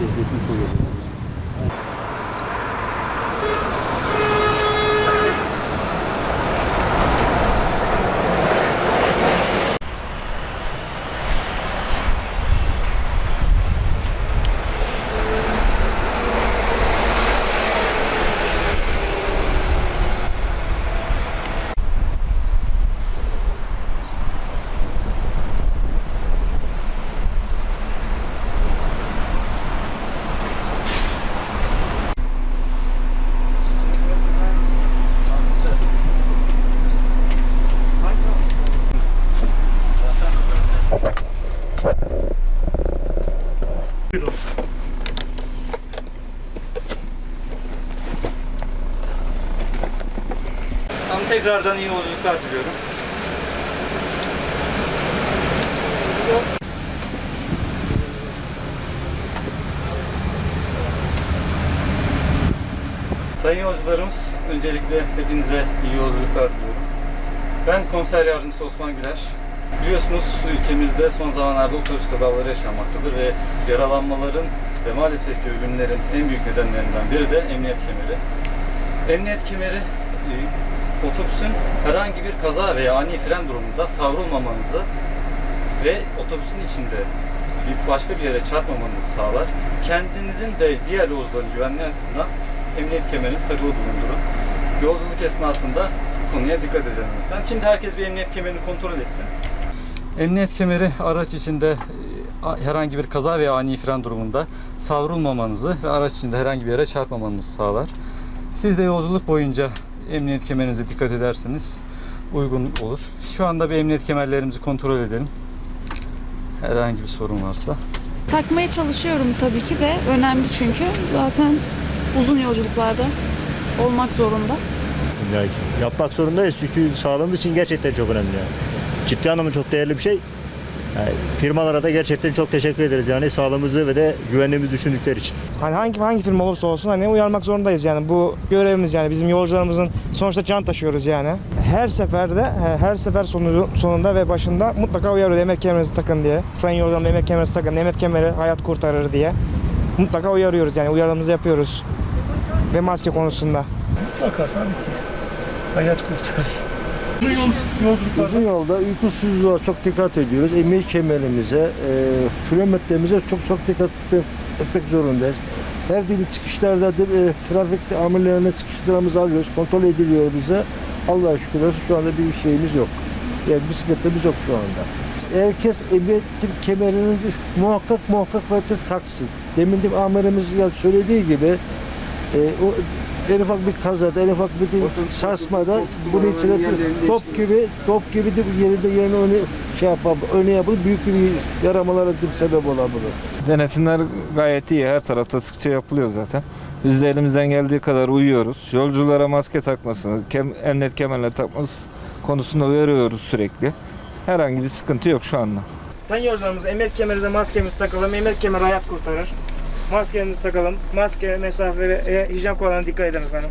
aynen. Kendi tekrardan iyi yolculuklar diliyorum. Sayın yolcularımız, öncelikle hepinize iyi yolculuklar diliyorum. Ben komiser yardımcısı Osman Güler. Biliyorsunuz ülkemizde son zamanlarda otobüs kazaları yaşanmaktadır ve yaralanmaların ve maalesef ki ölümlerin en büyük nedenlerinden biri de emniyet kemeri. Emniyet kemeri e, otobüsün herhangi bir kaza veya ani fren durumunda savrulmamanızı ve otobüsün içinde bir başka bir yere çarpmamanızı sağlar. Kendinizin ve diğer yolcuların güvenliği açısından emniyet kemerinizi takılı bulundurun. Yolculuk esnasında konuya dikkat edelim lütfen. Şimdi herkes bir emniyet kemerini kontrol etsin. Emniyet kemeri araç içinde e, herhangi bir kaza veya ani fren durumunda savrulmamanızı ve araç içinde herhangi bir yere çarpmamanızı sağlar. Siz de yolculuk boyunca emniyet kemerinize dikkat ederseniz uygun olur. Şu anda bir emniyet kemerlerimizi kontrol edelim. Herhangi bir sorun varsa. Takmaya çalışıyorum tabii ki de. Önemli çünkü. Zaten uzun yolculuklarda olmak zorunda. Yani yapmak zorundayız çünkü sağlığımız için gerçekten çok önemli yani. Ciddi anlamda çok değerli bir şey. Yani firmalara da gerçekten çok teşekkür ederiz yani sağlığımızı ve de güvenliğimizi düşündükleri için. Hani hangi hangi firma olursa olsun hani uyarmak zorundayız yani bu görevimiz yani bizim yolcularımızın sonuçta can taşıyoruz yani. Her seferde he- her sefer sonu, sonunda ve başında mutlaka uyarıyoruz emniyet kemerinizi takın diye. Sayın yolcularım emniyet kemerinizi takın. Emniyet kemeri hayat kurtarır diye. Mutlaka uyarıyoruz yani uyarımızı yapıyoruz. Ve maske konusunda. Mutlaka tabii ki. Hayat kurtarır. Uzun yolda uykusuzluğa çok dikkat ediyoruz. Emniyet kemerimize, e, kilometremize çok çok dikkat etmek, etmek zorundayız. Her gibi çıkışlarda e, trafikte amirlerine çıkışlarımızı alıyoruz. Kontrol ediliyor bize. Allah'a şükür olsun şu anda bir şeyimiz yok. Yani bir sıkıntımız yok şu anda. Herkes emniyet kemerini muhakkak muhakkak taksın. Demin de amirimiz ya söylediği gibi e, o en ufak bir kazada, en ufak bir sarsmada bunun içine top gibi top gibi de yerinde yerine öne şey yapar, öne yapılıp büyük bir yaramalara sebep olabilir. Denetimler gayet iyi. Her tarafta sıkça yapılıyor zaten. Biz de elimizden geldiği kadar uyuyoruz. Yolculara maske takmasını, kem, emniyet kemerleri takması konusunda uyarıyoruz sürekli. Herhangi bir sıkıntı yok şu anda. Sayın yolcularımız emniyet kemerinde maskemizi takalım. Emniyet kemeri hayat kurtarır. Maskemizi takalım. Maske, mesafe ve e, hijyen kurallarına dikkat edelim efendim.